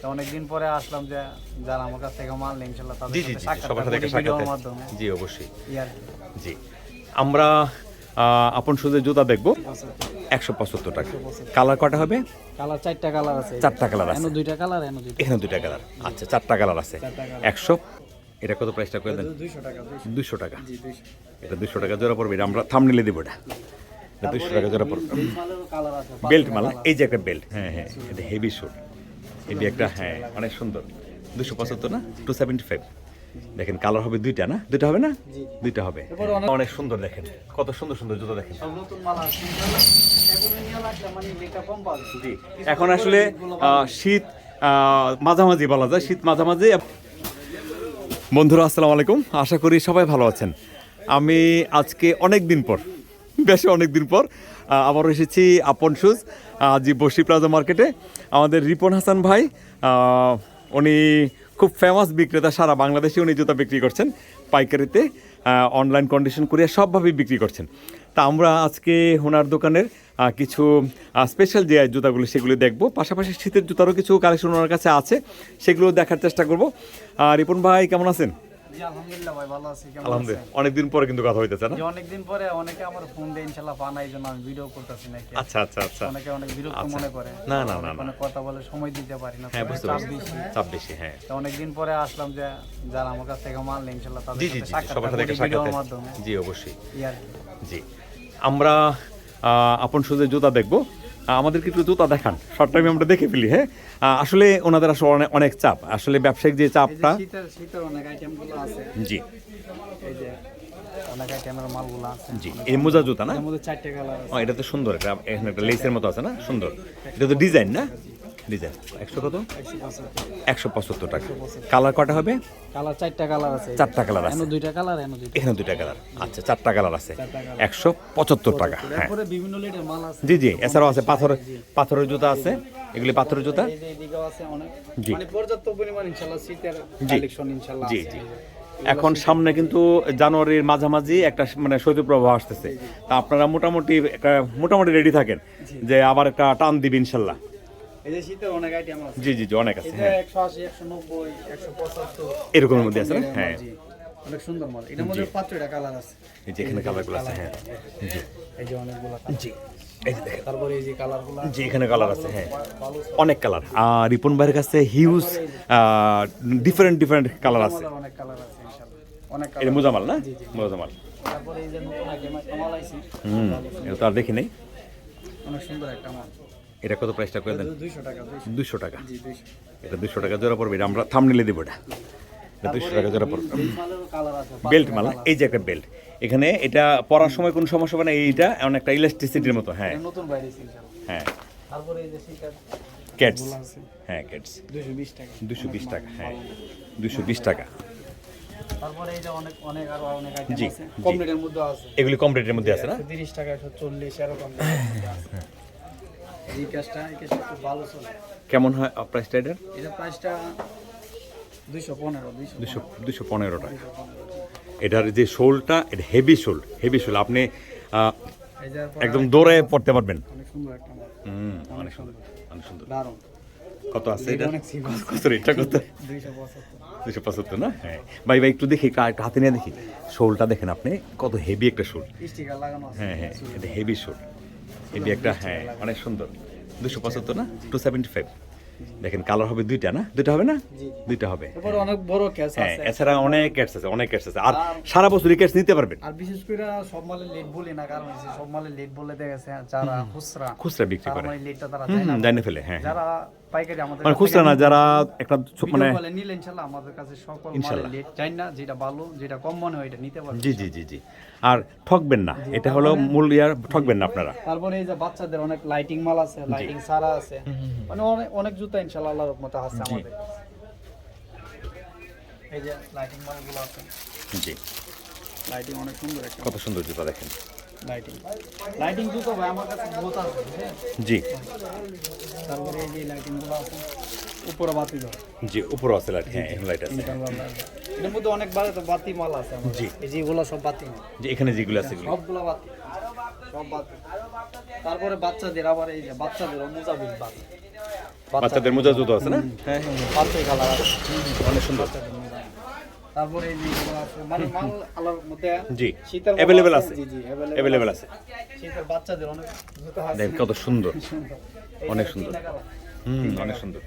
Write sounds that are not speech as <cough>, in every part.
তো অনেকদিন পরে আসলাম যে যারা আমার কাছ থেকে মাল নেই ইনশাল্লাহ তাদের জি জি জি সবার সাথে একটা সাক্ষাৎ মাধ্যমে। জি অবশ্যই। জি। আমরা আপন সুদের জুতা দেখব। একশো পঁচাত্তর টাকা। কালার কটা হবে? কালার চারটা কালার আছে। চারটা কালার আছে। দুইটা কালার দুইটা এখানে দুইটা কালার। আচ্ছা চারটা কালার আছে। একশো। এটা কত প্রাইসটা করে দেন? দুশো টাকা এটা দুশো টাকা জোড়া পড়বে। এটা আমরা থামনিলে দিব এটা। এটা দুশো টাকা জোড়া পড়বে। বেল্ট মালা। এই যে একটা বেল্ট হ্যাঁ হ্যাঁ। এটা হেভি শুট হেভি একটা হ্যাঁ অনেক সুন্দর। দুশো পঁচাত্তর না? টু সেভেন্টি ফাইভ দেখেন কালার হবে দুইটা না? দুইটা হবে না? দুইটা হবে। অনেক- সুন্দর দেখেন। কত সুন্দর সুন্দর জুতো দেখেন। মানে জি। এখন আসলে শীত আহ, মাঝামাঝি বলা যায় শীত মাঝামাঝি। বন্ধুরা আসসালামু আলাইকুম। আশা করি সবাই ভালো আছেন। আমি আজকে অনেক দিন পর বেশ অনেক দিন পর আহ, আবার এসেছি আপন শুজ জি বসি প্লাজা মার্কেটে। আমাদের রিপন হাসান ভাই উনি খুব ফেমাস বিক্রেতা সারা বাংলাদেশে উনি জুতা বিক্রি করছেন পাইকারিতে অনলাইন কন্ডিশন করে সবভাবেই বিক্রি করছেন। তা আমরা আজকে ওনার দোকানের কিছু স্পেশাল যে জুতাগুলো সেগুলো দেখব। পাশাপাশি শীতের জুতারও কিছু কালেকশন ওনার কাছে আছে সেগুলো দেখার চেষ্টা করব। আর রিপন ভাই কেমন আছেন? জি আলহামদুলিল্লাহ ভাই ভালো আছি। কেমন আলহামদুলিল্লাহ। অনেকদিন পরে কিন্তু কথা হইতেছে না? যে অনেকদিন পরে অনেকে আমার ফোন দিয়ে ইনশাল্লাহ পান জন্য আমি ভিডিও করতেছি নাকি। আচ্ছা আচ্ছা আচ্ছা। অনেকে অনেক বিরক্ত মনে করে। না না না না। কথা বলে সময় দিতে পারি না হ্যাঁ বুঝতে পারছি। হ্যাঁ। তো অনেকদিন পরে আসলাম যে যারা আমার কাছ থেকে মাল তাদের সাথে সবার সাথে সাক্ষাৎ মাধ্যমে। জি অবশ্যই। জি আমরা আপন সুদের জুতা দেখব। আমাদেরকে কিন্তু জুতা দেখান। শর্ট টাইমে আমরা দেখে ফেলি হ্যাঁ? আসলে ওনাদের আসলে অনেক চাপ। আসলে ব্যবসায়িক যে চাপটা জি। জি এই মোজা জুতা না? এটা তো সুন্দর এখানে একটা লেসের মতো আছে না? সুন্দর। এটা তো ডিজাইন না? ডিজাইন একশো কত? একশো পঁচাত্তর টাকা। কালার কটা হবে? কালার চারটা কালার আছে। চারটা কালার আছে। দুইটা কালার দুইটা। এখানে দুইটা কালার। আচ্ছা চারটা কালার আছে। একশো পঁচাত্তর টাকা হ্যাঁ। বিভিন্ন লেটের মাল আছে। জি জি এছাড়াও আছে পাথর পাথরের জুতা আছে। এগুলি পাথরের জুতা? এই যে এদিকেও আছে অনেক। জি। মানে পর্যাপ্ত পরিমাণ শীতের। কালেকশন জি জি। এখন সামনে কিন্তু জানুয়ারির মাঝামাঝি একটা মানে শৈত্যপ্রবাহ আসতেছে। তা আপনারা মোটামুটি একটা মোটামুটি রেডি থাকেন যে আবার একটা টান দিবে ইনশাল্লাহ। জি জি জি অনেক আছে হ্যাঁ। এরকমের মধ্যে আছে হ্যাঁ। অনেক সুন্দর মাল। এটার মধ্যে পাঁচটা কালার আছে। এই যে এখানে কালারগুলো আছে হ্যাঁ। জি। এই যে অনেকগুলো জি। এই যে দেখেন। তারপরে এই যে কালারগুলো জি এখানে কালার আছে হ্যাঁ। অনেক কালার আর রিপন ভাইয়ের কাছে হিউজ ডিফারেন্ট ডিফারেন্ট কালার আছে। আমাদের অনেক কালার আছে ইনশাআল্লাহ। অনেক এটা মোজামাল না? মোজামাল। তারপরে এই যে নতুন আইটেম মাল আইছে। হুম এটা তো আর দেখি নেই। অনেক সুন্দর একটা মাল। এটা কত প্রাইসটা করে দেন? দুশো টাকা এটা দুশো টাকা জোড়া পড়বে এটা আমরা থামনিলে দিব এটা। এটা দুশো টাকা জোড়া পড়বে। বেল্ট মালা এই যে একটা বেল্ট এখানে এটা পরার সময় কোনো সমস্যা হবে না এইটা এমন একটা ইলাস্টিসিটির মতো হ্যাঁ। নতুন হ্যাঁ। ক্যাটস হ্যাঁ ক্যাটস দুশো বিশ টাকা। হ্যাঁ। দুশো বিশ টাকা। জি, এগুলি কম রেটের মধ্যে আছে। না? তিরিশ টাকা এরকম। <laughs> এই ক্যাশটা এই ক্যাশটা খুব ভালো চলে। কেমন হয় প্রাইসটা এটার? এটা প্রাইসটা পনেরো দুইশো দুশো দুশো পনেরো টাকা। এটার যে শোলটা এটা হেভি শোল হেভি শোল। আপনি একদম দৌড়ে পড়তে পারবেন। অনেক সুন্দর একটা হুম অনেক সুন্দর। অনেক সুন্দর। কত আছে এটা? কত রেটটা কত? দুশো পঁচাত্তর। না? হ্যাঁ। ভাই ভাই একটু দেখি একটু হাতে নিয়ে দেখি। শোলটা দেখেন আপনি কত হেভি একটা শোল। হ্যাঁ হ্যাঁ এটা হেভি শোল। হেভি একটা হ্যাঁ অনেক সুন্দর। দুশো পঁচাত্তর না? টু সেভেন্টি ফাইভ দেখেন কালার হবে দুইটা না? দুইটা হবে না? দুইটা হবে। অনেক বড় ক্যাশ হ্যাঁ আছে। এছাড়া অনেক ক্যাশ আছে অনেক ক্যাশ আছে। আর সারা বছরই ক্যাশ নিতে পারবেন। আর বিশেষ করে সব মালে লেট বলি না কারণ সব মালে লেট বলে দেখা গেছে যারা খুচরা খুচরা বিক্রি করে। লেটটা তারা দেয় না। ফেলে হ্যাঁ। যারা পাইকারি আমাদের মানে খুচরা না যারা একটা মানে নিলে ইনশাল্লাহ আমাদের কাছে সকল মালে চাই না যেটা ভালো যেটা কম মনে হয় এটা নিতে পারবে জি জি জি জি। আর ঠকবেন না এটা হলো মূল ইয়ার ঠকবেন না আপনারা। তারপরে এই যে বাচ্চাদের অনেক লাইটিং মাল আছে লাইটিং সারা আছে মানে অনেক অনেক জুতা ইনশাল্লাহ আল্লাহর রহমতে আছে আমাদের। এই যে লাইটিং মালগুলো আছে। জি। লাইটিং অনেক সুন্দর একটা কত সুন্দর জুতা দেখেন। লাইটিং লাইটিং জুতো ভাই আমার কাছে বহুত আছে জি। তারপরে এই যে লাইটিংগুলো আছে উপরে বাতি ধরে জি উপরও আছে লাইট হ্যাঁ লাইট আছে। এর মধ্যে অনেক বাতি মাল আছে জি। এই যেগুলো সব বাতি যে এখানে যেগুলো আছে সবগুলো বাতি। সব বাচ্চা তারপরে বাচ্চাদের আবার এই যে বাচ্চাদের মুজাবিল বাদ বাচ্চাদের মোজা জুতো আছে না? হ্যাঁ বাচ্চাই কালার আছে। অনেক সুন্দর। বাচ্চাদের। তারপরে এই যে আছে মানে মাল আলার মধ্যে জি শীতের অ্যাভেলেবেল আছে। জি আছে। শীতের বাচ্চাদের অনেক জুতো আছে দেখ কত সুন্দর। অনেক সুন্দর। হুম অনেক সুন্দর।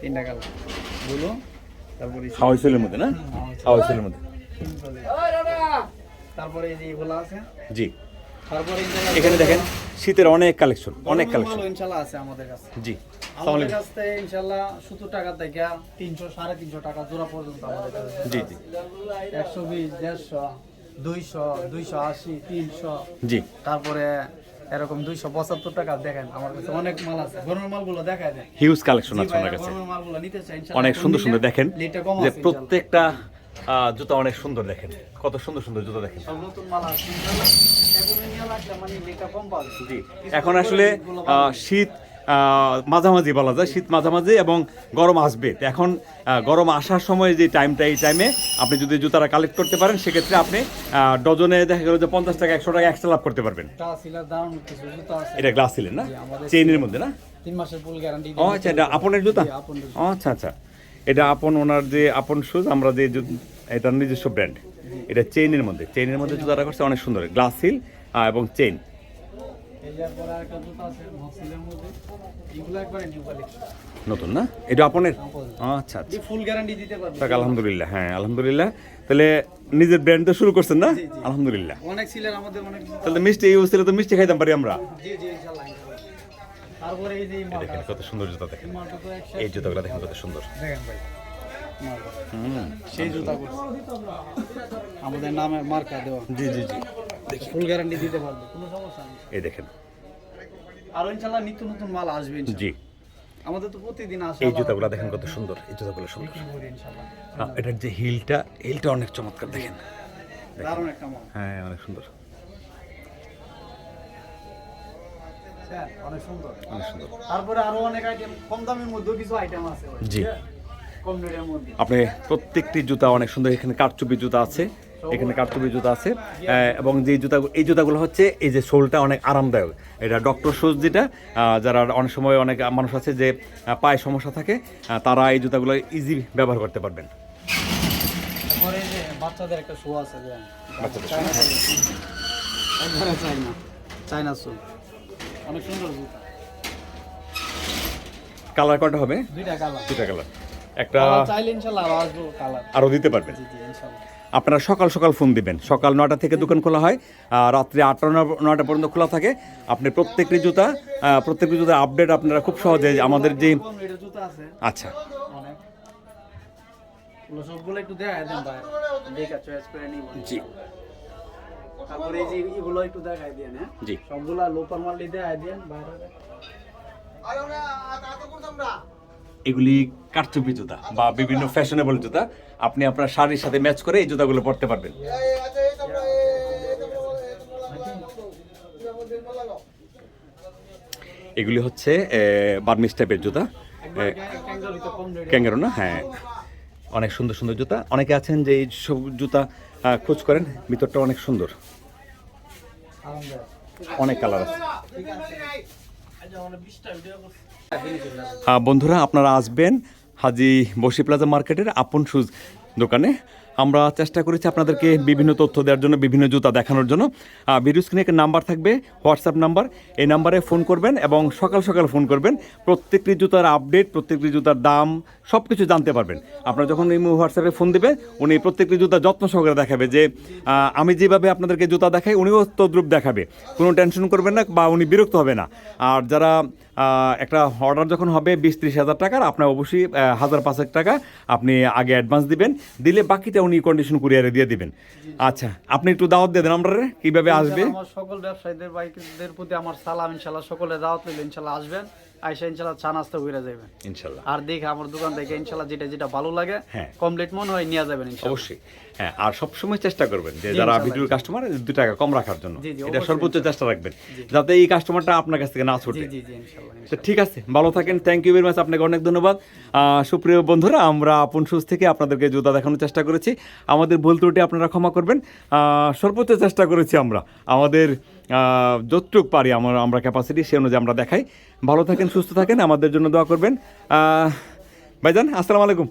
তিনটা কালার বলো তারপরে হাওয়াই সেলের মধ্যে না? হাওয়াই সেলের মধ্যে। তারপরে এই যে এগুলো আছে। জি। এখানে দেখেন শীতের অনেক কালেকশন অনেক কালেকশন মালও ইনশাল্লাহ আছে আমাদের কাছে। জি আমাদের কাছ ইনশাল্লাহ সত্তর টাকা থেকে তিনশো সাড়ে তিনশো টাকা জোড়া পর্যন্ত আমাদের কাছে জি জি। একশো বিশ দেড়শো দুইশো দুইশো আশি তিনশো। জি। তারপরে এরকম দুইশো পঁচাত্তর টাকা দেখেন আমার কাছে অনেক মাল আছে। গরমের মালগুলো দেখায় দেন। হিউজ কালেকশন আছে ওনার কাছে। গরমের মালগুলো নিতে চাই ইনশাল্লাহ অনেক সুন্দর সুন্দর দেখেন যে প্রত্যেকটা জুতা অনেক সুন্দর দেখেন। কত সুন্দর সুন্দর জুতা দেখেন। নতুন মাল আছে জি এখন আসলে শীত মাঝামাঝি বলা যায় শীত মাঝামাঝি এবং গরম আসবে। এখন গরম আসার সময় যে টাইমটা এই টাইমে আপনি যদি জুতাটা কালেক্ট করতে পারেন সেক্ষেত্রে আপনি ডজনে দেখা গেল যে পঞ্চাশ টাকা একশো টাকা এক্সট্রা লাভ করতে পারবেন। এটা গ্লাস ছিলেন না? চেইনের মধ্যে না? তিন মাসের ফুল গ্যারান্টি ও আচ্ছা এটা আপনের জুতা? ও আচ্ছা আচ্ছা। এটা আপন ওনার যে আপন শুজ আমরা যে এটা নিজস্ব ব্র্যান্ড এটা চেইনের মধ্যে। চেইনের মধ্যে জুতাটা করছে অনেক সুন্দর। গ্লাস হিল এবং কালেকশন নতুন না? এটা আপনের? আচ্ছা আচ্ছা। ফুল গ্যারান্টি দিতে পারবে। আলহামদুলিল্লাহ। হ্যাঁ আলহামদুলিল্লাহ। তাহলে নিজের ব্র্যান্ড তো শুরু করছেন না। আলহামদুলিল্লাহ। অনেক সিলের আমাদের অনেক তাহলে মিষ্টি এই অবস্থায় তো মিষ্টি খাইতাম পারি আমরা। জি জি ইনশাআল্লাহ ইনশাআল্লাহ। তারপরে এই যে দেখেন কত সুন্দর জুতা দেখেন। এই জুতাগুলো দেখেন কত সুন্দর। দেখেন ভাই। সেই জুতা আমাদের নামে মার্কা দেওয়া। জি জি জি। ফুল গ্যারান্টি দিতে পারবে কোনো সমস্যা নেই। এই দেখেন। আরও ইনশাআল্লাহ নিত্য নতুন মাল আসবে জি। আমাদের তো প্রতিদিন আসে এই জুতাগুলো দেখেন কত সুন্দর এই জুতাগুলো সুন্দর। ইনশাআল্লাহ এটার যে হিলটা হিলটা অনেক চমৎকার দেখেন। দারুণ একটা মাল। হ্যাঁ অনেক সুন্দর। হ্যাঁ, অনেক সুন্দর। অনেক সুন্দর। তারপরে আরও অনেক আইটেম কম দামের মধ্যেও কিছু আইটেম আছে। জি। মধ্যে আপনি প্রত্যেকটি জুতা অনেক সুন্দর এখানে কারচুপি জুতা আছে এখানে কারচুপি। জুতা আছে এবং যে জুতা এই জুতাগুলো হচ্ছে এই যে সোলটা অনেক আরামদায়ক। এটা ডক্টর শুজ যেটা যারা অনেক সময় অনেক মানুষ আছে যে পায়ে সমস্যা থাকে তারা এই জুতাগুলো ইজি ব্যবহার করতে পারবেন। তারপরে এই যে বাচ্চাদের একটা শো আছে যে বাচ্চাদের চায়না একবারে চাইনা চাইনা শো অনেক সুন্দর জুতা। কালার কয়টা হবে? দুইটা কালার দুটা কালার একটা চাইলে ইনশাল্লাহ আরও আসব কালার। আরও দিতে পারবেন। জি জি ইনশাল্লাহ। আপনারা সকাল সকাল ফোন দিবেন। সকাল নটা থেকে দোকান খোলা হয় আর রাত্রি আটটা ন- নটা পর্যন্ত খোলা থাকে। আপনি প্রত্যেকটি জুতা প্রত্যেকটি জুতা আপডেট আপনারা খুব সহজে আমাদের যে কম জুতা আছে। আচ্ছা। অনেক। ওগুলো সবগুলো একটু দেখায় দেন ভাই। দেখা চয়েস করে নিব। জি। তারপরে এই যে এগুলো একটু দেখায় দেন হ্যাঁ? জি। সবগুলা লোকাল মাল দেখায় দেন বাইরে। এগুলি কারচুপি জুতা বা বিভিন্ন ফ্যাশনেবল জুতা। আপনি আপনার শাড়ির সাথে ম্যাচ করে এই জুতাগুলো পরতে পারবেন। এগুলি হচ্ছে বার্মিস টাইপের জুতা। ক্যাঙ্গারো না? হ্যাঁ। অনেক সুন্দর সুন্দর জুতা। অনেকে আছেন যে এই সব জুতা খোঁজ করেন ভিতরটা অনেক সুন্দর। অনেক কালার আছে। ঠিক আছে এই যে আমরা 20টা ভিডিও করছি আহ, বন্ধুরা আপনারা আসবেন হাজি বসি প্লাজা মার্কেটের আপন শুজ দোকানে। আমরা চেষ্টা করেছি আপনাদেরকে বিভিন্ন তথ্য দেওয়ার জন্য বিভিন্ন জুতা দেখানোর জন্য। ভিডিও স্ক্রিনে একটা নাম্বার থাকবে হোয়াটসঅ্যাপ নাম্বার। এই নাম্বারে ফোন করবেন এবং সকাল সকাল ফোন করবেন। প্রত্যেকটি জুতার আপডেট প্রত্যেকটি জুতার দাম সব কিছু জানতে পারবেন। আপনারা যখন এই হোয়াটসঅ্যাপে ফোন দেবেন উনি প্রত্যেকটি জুতা যত্ন সহকারে দেখাবে যে আমি যেভাবে আপনাদেরকে জুতা দেখাই উনিও তদ্রুপ দেখাবে। কোনো টেনশন করবেন না বা উনি বিরক্ত হবে না। আর যারা একটা অর্ডার যখন হবে বিশ ত্রিশ হাজার টাকার আপনার অবশ্যই হাজার পাঁচেক টাকা আপনি আগে অ্যাডভান্স দিবেন দিলে বাকিটা উনি কন্ডিশন কুরিয়ারে দিয়ে দিবেন। আচ্ছা আপনি একটু দাওয়াত দিয়ে দেন আমরা কীভাবে আসবে? আমার সকল ব্যবসায়ীদের বাইকদের প্রতি আমার সালাম ইনশাল্লাহ সকলে দাওয়াত দিলে ইনশাল্লাহ আসবেন। আইসা ইনশাল্লাহ চা নাস্তা ঘুরে যাবেন ইনশাল্লাহ। আর দেখে আমার দোকান থেকে ইনশাল্লাহ যেটা যেটা ভালো লাগে হ্যাঁ। কমপ্লিট মনে হয় নিয়ে যাবেন অবশ্যই। হ্যাঁ আর সবসময় চেষ্টা করবেন যে যারা। ভিডিওর কাস্টমার দু টাকা কম রাখার জন্য। এটা সর্বোচ্চ চেষ্টা রাখবেন যাতে এই কাস্টমারটা আপনার কাছ থেকে না ছুটে। তো ঠিক আছে ভালো থাকেন। থ্যাংক ইউ ভেরি মাচ আপনাকে অনেক ধন্যবাদ। সুপ্রিয় বন্ধুরা আমরা আপন সুজ থেকে আপনাদেরকে জুতা দেখানোর চেষ্টা করেছি। আমাদের ভুল ত্রুটি আপনারা ক্ষমা করবেন। আহ, সর্বোচ্চ চেষ্টা করেছি আমরা। আমাদের যতটুক পারি আমার, আমরা ক্যাপাসিটি সে অনুযায়ী আমরা দেখাই। ভালো থাকেন, সুস্থ থাকেন, আমাদের জন্য দোয়া করবেন। ভাইজান, আসসালামু আলাইকুম।